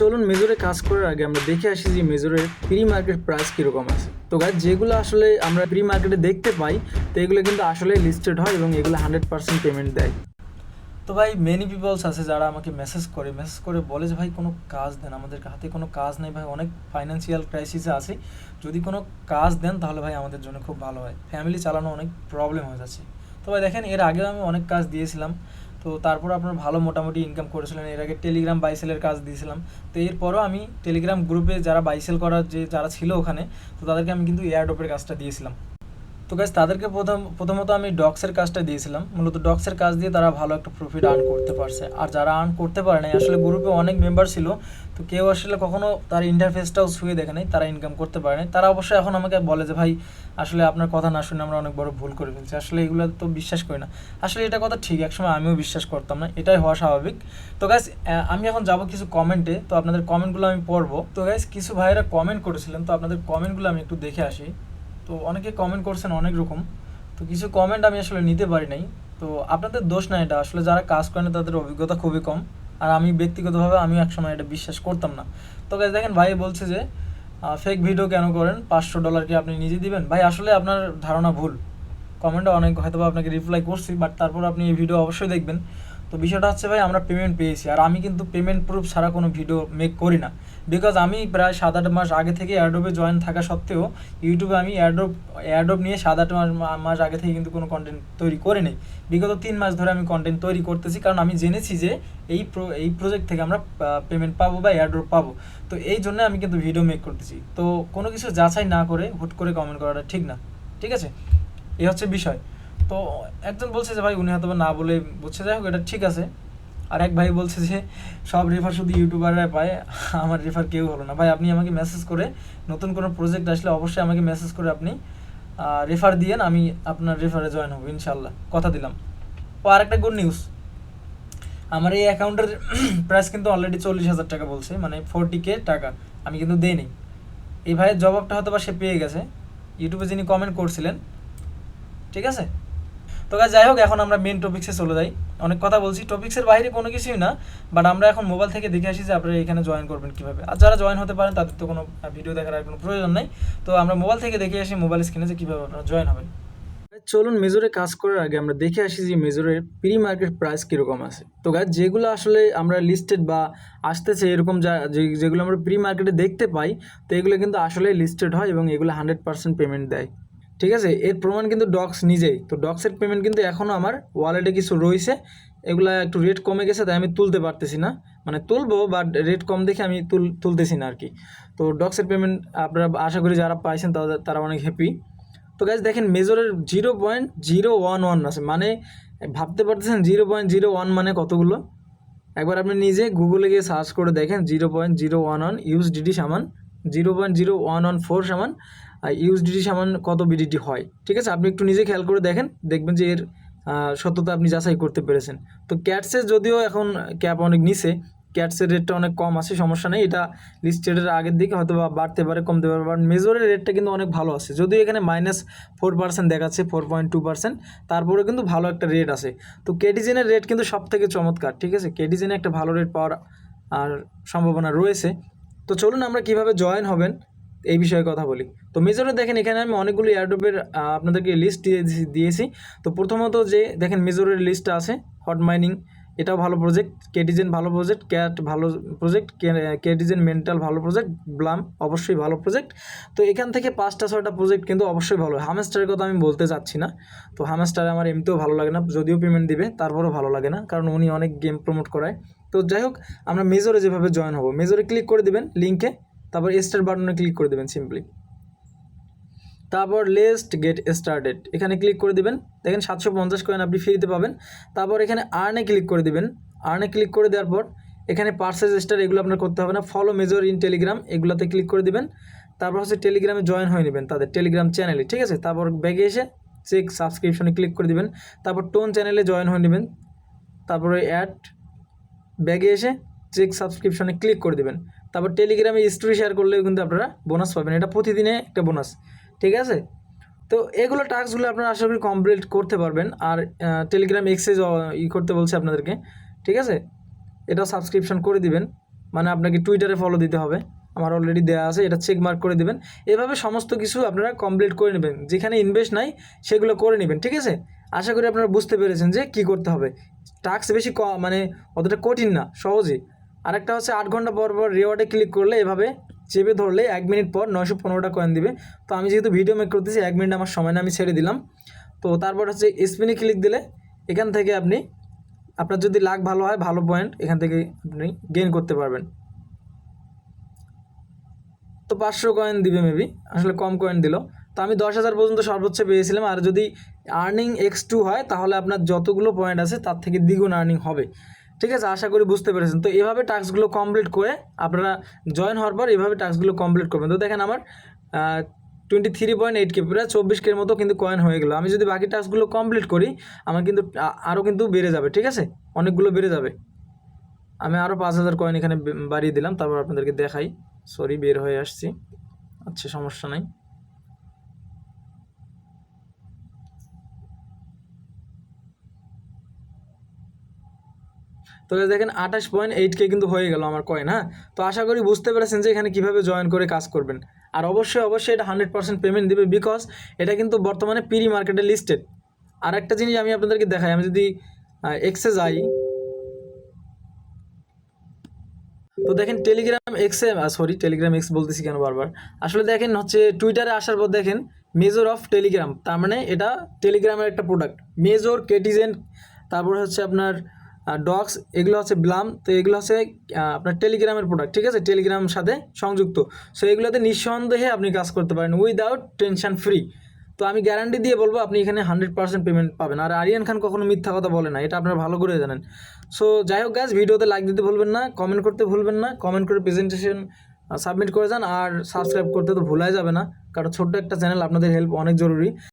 চলুন মেজরে কাজ করার আগে আমরা দেখে আসি যে মেজরের প্রি মার্কেট প্রাইস কীরকম আছে। তো গাছ যেগুলো আসলে আমরা প্রি মার্কেটে দেখতে পাই, তো এগুলো কিন্তু আসলে লিস্টেড হয় এবং এগুলো হান্ড্রেড পার্সেন্ট পেমেন্ট দেয়। তো ভাই মেনি পিপলস আছে যারা আমাকে মেসেজ করে মেসেজ করে বলে যে, ভাই, কোনো কাজ দেন, আমাদের হাতে কোনো কাজ নেই ভাই, অনেক ফাইন্যান্সিয়াল ক্রাইসিসে আছে। যদি কোনো কাজ দেন, তাহলে ভাই আমাদের জন্য খুব ভালো হয়। ফ্যামিলি চালানো অনেক প্রবলেম হয়ে যাচ্ছে। তো ভাই, দেখেন, এর আগেও আমি অনেক কাজ দিয়েছিলাম। তো তারপর আপনার ভালো মোটামুটি ইনকাম করেছিলেন। এর আগে টেলিগ্রাম বাইসেলের কাজ দিয়েছিলাম। তো এরপরও আমি টেলিগ্রাম গ্রুপে যারা বাইসেল করার যে, যারা ছিল ওখানে, তো তাদেরকে আমি কিন্তু এয়ারড্রপের কাজটা দিয়েছিলাম। তো গাছ তাদেরকে প্রথম, প্রথমত আমি ডক্সের কাজটা দিয়েছিলাম। মূলত ডক্সের কাজ দিয়ে তারা ভালো একটা প্রফিট আর্ন করতে পারছে। আর যারা আর্ন করতে পারে নাই, আসলে গ্রুপে অনেক মেম্বার ছিল, তো কেউ আসলে কখনো তার ইন্টারফেসটাও ছুঁয়ে দেখে নাই, তারা ইনকাম করতে পারে নাই। তারা অবশ্যই এখন আমাকে বলে যে, ভাই, আসলে আপনার কথা না শুনে আমরা অনেক বড় ভুল করে ফেলছি। আসলে এগুলো তো বিশ্বাস করি না। আসলে এটা কথা ঠিক, একসময় আমিও বিশ্বাস করতাম না। এটাই হওয়া স্বাভাবিক। তো গাইজ আমি এখন যাব কিছু কমেন্টে তো আপনাদের কমেন্টগুলো আমি পড়ব। তো গাইজ কিছু ভাইয়েরা কমেন্ট করেছিলেন, তো আপনাদের কমেন্টগুলো আমি একটু দেখে আসি। তো অনেকে কমেন্ট করছেন অনেক রকম। তো কিছু কমেন্ট আমি আসলে নিতে পারি নাই। তো আপনাদের দোষ না এটা। আসলে যারা কাজ করেন তাদের অভিজ্ঞতা খুবই কম। আর আমি ব্যক্তিগতভাবে আমিও একসময় এটা বিশ্বাস করতাম না। তো গাইজ দেখেন ভাই বলছে যে ফেক ভিডিও কেন করেন? পাঁচশো ডলার কি আপনি নিজে দিবেন? ভাই, আসলে আপনার ধারণা ভুল। কমেন্টে অনেক হয়তো আপনাকে রিপ্লাই করছি বাট তারপর আপনি এই ভিডিও অবশ্যই দেখবেন। তো বিষয়টা হচ্ছে ভাই, আমরা পেমেন্ট পেয়েছি। আর আমি কিন্তু পেমেন্ট প্রুফ ছাড়া কোনো ভিডিও মেক করি না। বিকজ আমি প্রায় সাত আট মাস আগে থেকে অ্যাডোবে জয়েন থাকা সত্ত্বেও ইউটিউবে আমি অ্যাডোব অ্যাডোব নিয়ে সাত আট মাস মাস আগে থেকে কিন্তু কোনো কন্টেন্ট তৈরি করে নেই। বিগত তিন মাস ধরে আমি কন্টেন্ট তৈরি করতেছি কারণ আমি জেনেছি যে এই প্রো এই প্রজেক্ট থেকে আমরা পেমেন্ট পাবো বা অ্যাড্রপ পাবো। তো এই জন্য আমি কিন্তু ভিডিও মেক করতেছি। তো কোনো কিছু যাচাই না করে হুট করে কমেন্ট করাটা ঠিক না। ঠিক আছে? এই হচ্ছে বিষয়। তো একজন বলছে যে, ভাই, উনি হয়তো না বলে বুঝছে। যাই হোক, এটা ঠিক আছে। আর এক ভাই বলছে যে, সব রেফার শুধু ইউটিউবাররা পায়, আমার রেফার কেউ হলো না। ভাই, আপনি আমাকে মেসেজ করে নতুন কোনো প্রজেক্ট আসলে অবশ্যই আমাকে মেসেজ করে আপনি রেফার দিয়েন, আমি আপনার রেফারে জয়েন হব ইনশাল্লাহ কথা দিলাম। ও, আরেকটা গুড নিউজ আমার এই অ্যাকাউন্টের প্রাইস কিন্তু অলরেডি চল্লিশ হাজার টাকা বলছে মানে ফোরটি কে টাকা। আমি কিন্তু দেইনি। এই ভাইয়ের জবাবটা হয়তো বা সে পেয়ে গেছে। ইউটিউবে যিনি কমেন্ট করছিলেন, ঠিক আছে? তো যাই হোক, এখন আমরা মেন টপিক্সে চলে যাই। অনেক কথা বলছি টপিক্সের বাইরে কোনো কিছুই না বাট আমরা এখন মোবাইল থেকে দেখে আসি যে আপনারা এখানে জয়েন করবেন কীভাবে। আর যারা জয়েন হতে পারেন, তাদের তো কোনো ভিডিও দেখার আর কোনো প্রয়োজন নেই। তো আমরা মোবাইল থেকে দেখে আসি মোবাইল স্ক্রিনে যে কীভাবে আপনারা জয়েন হবেন। চলুন মেজরে কাজ করার আগে আমরা দেখে আসি যে মেজরের প্রি মার্কেট প্রাইস কীরকম আছে। তো গাছ যেগুলো আসলে আমরা লিস্টেড বা আসতেছে এরকম যা, যে- যেগুলো আমরা প্রি মার্কেটে দেখতে পাই, তো এগুলো কিন্তু আসলে লিস্টেড হয় এবং এগুলো হান্ড্রেড পার্সেন্ট পেমেন্ট দেয়। ঠিক আছে? এর প্রমাণ কিন্তু ডক্স নিজেই। তো ডক্সের পেমেন্ট কিন্তু এখনও আমার ওয়ালেটে কিছু রয়েছে। এগুলা একটু রেট কমে গেছে, তাই আমি তুলতে পারতেছি না। মানে তুলবো বাট রেট কম দেখে আমি তুল, তুলতেছি না আর কি তো ডক্সের পেমেন্ট আপনারা আশা করি যারা পাইছেন তাদের তারা অনেক হ্যাপি তো গাইজ দেখেন মেজরের zero point zero one one আছে। মানে ভাবতে পারতেছেন জিরো পয়েন্ট জিরো ওয়ান মানে কতগুলো? একবার আপনি নিজে গুগলে গিয়ে সার্চ করে দেখেন zero point zero one one USDT সমান zero point zero one one four সমান। ইউএসডিটি সমান কত বিডিটি হয়, ঠিক আছে? আপনি একটু নিজে খেয়াল করে দেখেন, দেখবেন যে এর সত্যতা আপনি যাচাই করতে পেরেছেন। তো ক্যাটসের যদিও এখন ক্যাপ অনেক নিচে ক্যাটসের রেটটা অনেক কম আছে, সমস্যা নেই। এটা লিস্টেডের আগের দিকে হয়তো বা বাড়তে পারে, কমতে পারে বাট মেজরের রেটটা কিন্তু অনেক ভালো আছে। যদিও এখানে মাইনাস ফোর পার্সেন্ট দেখাচ্ছে ফোর পয়েন্ট টু পার্সেন্ট তারপরে কিন্তু ভালো একটা রেট আছে। তো কেটিজেনের রেট কিন্তু সব থেকে চমৎকার, ঠিক আছে? কেটিজেনে একটা ভালো রেট পাওয়ার, আর সম্ভাবনা রয়েছে। তো চলুন আমরা কীভাবে জয়েন হবেন এই বিষয়ে কথা বলি। তো মেজরে দেখেন এখানে আমি অনেকগুলো এয়ারড্রপের আপনাদেরকে লিস্ট দিয়ে দিয়েছি- তো প্রথমত যে, দেখেন মেজরের লিস্টটা আছে হট মাইনিং এটাও ভালো প্রজেক্ট কেটিজেন ভালো প্রজেক্ট ক্যাট ভালো প্রজেক্ট কেটিজেন মেন্টাল ভালো প্রজেক্ট ব্লাম অবশ্যই ভালো প্রজেক্ট তো এখান থেকে পাঁচটা, ছয়টা প্রজেক্ট কিন্তু অবশ্যই ভালো। হামেস্টারের কথা আমি বলতে চাচ্ছি না। তো হামেস্টার আমার এমনিতেও ভালো লাগে না, যদিও পেমেন্ট দিবে, তারপরেও ভালো লাগে না, কারণ উনি অনেক গেম প্রমোট করায়। তো যাই হোক, আমরা মেজরে যেভাবে জয়েন হব মেজরে ক্লিক করে দিবেন লিঙ্কে তারপর স্টার বাটনে ক্লিক করে দেবেন সিম্পলি তারপর লেস্ট গেট স্টার্টেড এখানে ক্লিক করে দিবেন। দেখেন সাতশো পঞ্চাশ কয়েন আপনি ফ্রিতে পাবেন। তারপর এখানে আর্নে ক্লিক করে দিবেন। আর্নে ক্লিক করে দেওয়ার পর এখানে পার্সেস স্টার এগুলো আপনার করতে হবে না। ফলো মেজর ইন টেলিগ্রাম এগুলোতে ক্লিক করে দিবেন। তারপর হচ্ছে টেলিগ্রামে জয়েন হয়ে নেবেন তাদের টেলিগ্রাম চ্যানেলে ঠিক আছে? তারপর ব্যাগে এসে চেক সাবস্ক্রিপশনে ক্লিক করে দিবেন। তারপর টোন চ্যানেলে জয়েন হয়ে নেবেন। তারপরে অ্যাড ব্যাগে এসে চেক সাবস্ক্রিপশনে ক্লিক করে দেবেন। তারপর টেলিগ্রামে স্টোরি শেয়ার করলেও কিন্তু আপনারা বোনাস পাবেন। এটা প্রতিদিনে একটা বোনাস ঠিক আছে? তো এগুলো টাস্কগুলো আপনারা আশা করি কমপ্লিট করতে পারবেন। আর টেলিগ্রাম এক্সেস ই করতে বলছে আপনাদেরকে, ঠিক আছে? এটাও সাবস্ক্রিপশন করে দিবেন। মানে আপনাকে টুইটারে ফলো দিতে হবে। আমার অলরেডি দেওয়া আছে, এটা চেক মার্ক করে দেবেন। এভাবে সমস্ত কিছু আপনারা কমপ্লিট করে নেবেন। যেখানে ইনভেস্ট নাই, সেগুলো করে নেবেন, ঠিক আছে? আশা করি আপনারা বুঝতে পেরেছেন যে কি করতে হবে। টাস্ক বেশি মানে অতটা কঠিন না সহজেই আরেকটা হচ্ছে আট ঘণ্টা পর পর রিওয়ার্ডে ক্লিক করলে এভাবে চেপে ধরলে এক মিনিট পর নয়শো পনেরোটা কয়েন দিবে। তো আমি যেহেতু ভিডিও মেক করতেছি, এক মিনিট আমার সময় না, আমি ছেড়ে দিলাম। তো তারপর হচ্ছে স্পিনে ক্লিক দিলে এখান থেকে আপনি, আপনার যদি লাক ভালো হয়, ভালো পয়েন্ট এখান থেকে আপনি গেইন করতে পারবেন। তো পাঁচশো কয়েন দিবে মেবি আসলে কম কয়েন দিল। তো আমি দশ হাজার পর্যন্ত সর্বোচ্চ পেয়েছিলাম, আর যদি আর্নিং এক্স টু হয়, তাহলে আপনার যতগুলো পয়েন্ট আছে, তার থেকে দ্বিগুণ আর্নিং হবে। ঠিক আছে? আশা করি বুঝতে পেরেছেন। তো এভাবে টাস্কগুলো কমপ্লিট করে আপনারা জয়েন হওয়ার পর এভাবে টাস্কগুলো কমপ্লিট করবেন। তো দেখেন আমার twenty three point eight K প্রায় চব্বিশ কের মতো কিন্তু কয়েন হয়ে গেলো। আমি যদি বাকি টাস্কগুলো কমপ্লিট করি, আমার কিন্তু আরও কিন্তু বেড়ে যাবে, ঠিক আছে? অনেকগুলো বেড়ে যাবে। আমি আরও পাঁচ হাজার কয়েন এখানে বাড়িয়ে দিলাম। তারপর আপনাদেরকে দেখাই। সরি বের হয়ে আসছি। আচ্ছা সমস্যা নাই। তো দেখেন আঠাশ পয়েন্ট এইট কে কিন্তু হয়ে গেল আমার কয়েন হ্যাঁ? তো আশা করি বুঝতে পেরেছেন যে এখানে কীভাবে জয়েন করে কাজ করবেন। আর অবশ্যই অবশ্যই এটা হান্ড্রেড পার্সেন্ট পেমেন্ট দেবে বিকজ এটা কিন্তু বর্তমানে পিরি মার্কেটে লিস্টেড আর একটা জিনিস আমি আপনাদেরকে দেখাই, আমি যদি এক্সে যাই, তো দেখেন টেলিগ্রাম এক্সে সরি টেলিগ্রাম এক্স বলতেছি কেন বারবার? আসলে দেখেন হচ্ছে টুইটারে আসার পর দেখেন মেজর অফ টেলিগ্রাম তার মানে এটা টেলিগ্রামের একটা প্রোডাক্ট মেজর কেটিজেন তারপরে হচ্ছে আপনার ডগস এগুলো হচ্ছে ব্লাম, তো এগুলো হচ্ছে আপনার টেলিগ্রামের প্রোডাক্ট ঠিক আছে? টেলিগ্রাম সাথে সংযুক্ত। সো এগুলোতে নিঃসন্দেহে আপনি কাজ করতে পারেন উইদাউট টেনশন ফ্রি তো আমি গ্যারান্টি দিয়ে বলব, আপনি এখানে হান্ড্রেড পার্সেন্ট পেমেন্ট পাবেন। আর আরিয়ান খান কখনো মিথ্যা কথা বলে না, এটা আপনারা ভালো করে জানেন। সো যাই হোক গ্যাস ভিডিওতে লাইক দিতে ভুলবেন না কমেন্ট করতে ভুলবেন না কমেন্ট করে প্রেজেন্টেশন সাবমিট করে যান। আর সাবস্ক্রাইব করতে তো ভুলাই যাবে না, কারণ ছোট্ট একটা চ্যানেল আপনাদের হেল্প অনেক জরুরি।